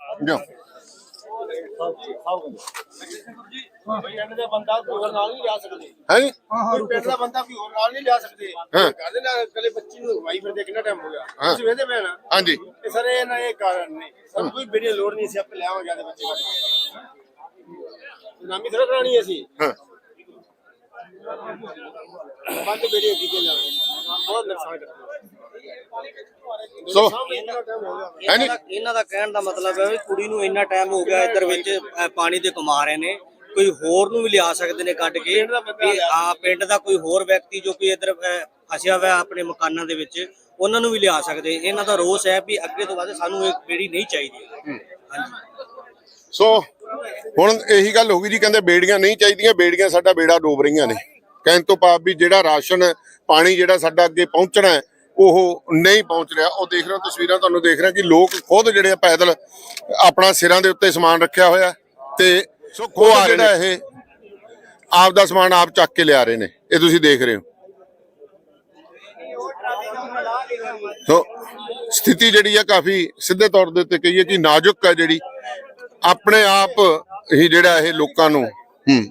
ਜਾ। ਪਿੰਡ ਦਾ ਬੰਦਾ ਕੋਈ ਹੋਰ ਨਾਲ ਨਹੀਂ ਲਿਆ ਸਕਦੇ ਹੈ ਕੋਈ ਪਿੰਡ ਦਾ ਬੰਦਾ ਕੋਈ ਹੋਰ ਨਾਲ ਨਹੀਂ ਲਿਆ ਸਕਦੇ। ਹਾਂ। ਕਹਿੰਦੇ ਨਾ ਕੱਲੇ ਬੱਚੀ ਨੂੰ ਹਵਾਈ ਫਿਰਦੇ ਕਿੰਨਾ ਟਾਈਮ ਹੋ ਗਿਆ। ਹਾਂ। ਤੁਸੀਂ ਵੇਖਦੇ ਪਏ ਨਾ? ਹਾਂਜੀ। ਇਹ ਸਾਰੇ ਇਹਨਾਂ ਇਹ ਕਾਰਨ ਨੇ। ਸਾਨੂੰ ਕੋਈ ਬੇੜੀ ਲੋੜ ਨਹੀਂ ਸੀ ਆਪੇ ਲਿਆਵਾਂਗੇ ਜਾਂਦੇ ਬੱਚੇ ਕੱਢ ਕੇ ਨਾਮੀ ਥੋੜਾ ਕਰਾਣੀ ਅਸੀਂ? ਹਾਂ। ਬੰਦ ਬੇੜੀ ਕੀਤੇ ਜਾਵੇ ਬਹੁਤ ਨੁਕਸਾਨ ਕਰਦੇ ਸੋ ਹੋ? ਇਹਨਾਂ ਦਾ- ਇਹਨਾਂ ਦਾ ਕਹਿਣ ਦਾ ਮਤਲਬ ਹੈ ਵੀ ਕੁੜੀ ਨੂੰ ਇੰਨਾ ਟਾਈਮ ਹੋ ਗਿਆ ਇੱਧਰ ਵਿੱਚ ਅਹ, ਪਾਣੀ ਦੇ ਕਮਾ ਰਹੇ ਨੇ। ਕੋਈ ਹੋਰ ਨੂੰ ਵੀ ਲਿਆ ਸਕਦੇ ਨੇ ਕੱਢ ਕੇ। ਵੀ ਆ ਪਿੰਡ ਦਾ ਕੋਈ ਹੋਰ ਵਿਅਕਤੀ ਜੋ ਕਿ ਇੱਧਰ ਅਹ, ਫਸਿਆ ਹੋਇਆ ਆਪਣੇ ਮਕਾਨਾਂ ਦੇ ਵਿੱਚ ਉਹਨਾਂ ਨੂੰ ਵੀ ਲਿਆ ਸਕਦੇ। ਇਹਨਾਂ ਦਾ ਰੋਸ ਹੈ ਵੀ ਅੱਗੇ ਤੋਂ ਬਾਅਦ ਸਾਨੂੰ ਇਹ ਬੇੜੀ ਨਹੀਂ ਚਾਹੀਦੀ। ਹਾਂਜੀ। ਸੋ ਹੁਣ ਇਹੀ ਗੱਲ ਹੋ ਗਈ ਜੀ ਕਹਿੰਦੇ ਬੇੜੀਆਂ ਨਹੀਂ ਚਾਹੀਦੀਆਂ ਬੇੜੀਆਂ ਸਾਡਾ ਬੇੜਾ ਡੋਬ ਰਹੀਆਂ ਨੇ। ਕਹਿਣ ਤੋਂ ਭਾਵ ਵੀ ਜਿਹੜਾ ਰਾਸ਼ਨ ਪਾਣੀ ਜਿਹੜਾ ਸਾਡਾ ਅੱਗੇ ਪਹੁੰਚਣਾ ਹੈ ਉਹ ਨਹੀਂ ਪਹੁੰਚ ਰਿਹਾ। ਉਹ ਦੇਖ ਰਹੇ ਤਸਵੀਰਾਂ ਤੁਹਾਨੂੰ ਦੇਖ ਰਹੇ ਕਿ ਲੋਕ ਖੁਦ ਜਿਹੜੇ ਆ ਪੈਦਲ ਆਪਣਾ ਸਿਰਾਂ ਦੇ ਉੱਤੇ ਸਮਾਨ ਰੱਖਿਆ ਹੋਇਆ ਤੇ ਸੋ ਜਿਹੜਾ ਇਹ ਆਪ ਦਾ ਸਮਾਨ ਆਪ ਚੱਕ ਕੇ ਲਿਆ ਰਹੇ ਨੇ। ਇਹ ਤੁਸੀਂ ਦੇਖ ਰਹੇ ਹੋ। ਸੋ ਸਥਿਤੀ ਜਿਹੜੀ ਆ ਕਾਫੀ ਸਿੱਧੇ ਤੌਰ ਦੇ ਉੱਤੇ ਕਹੀਏ ਕਿ ਨਾਜ਼ੁਕ ਹੈ ਜਿਹੜੀ। ਆਪਣੇ ਆਪ ਹੀ ਜਿਹੜਾ ਇਹ ਲੋਕਾਂ ਨੂੰ ਹੂੰ।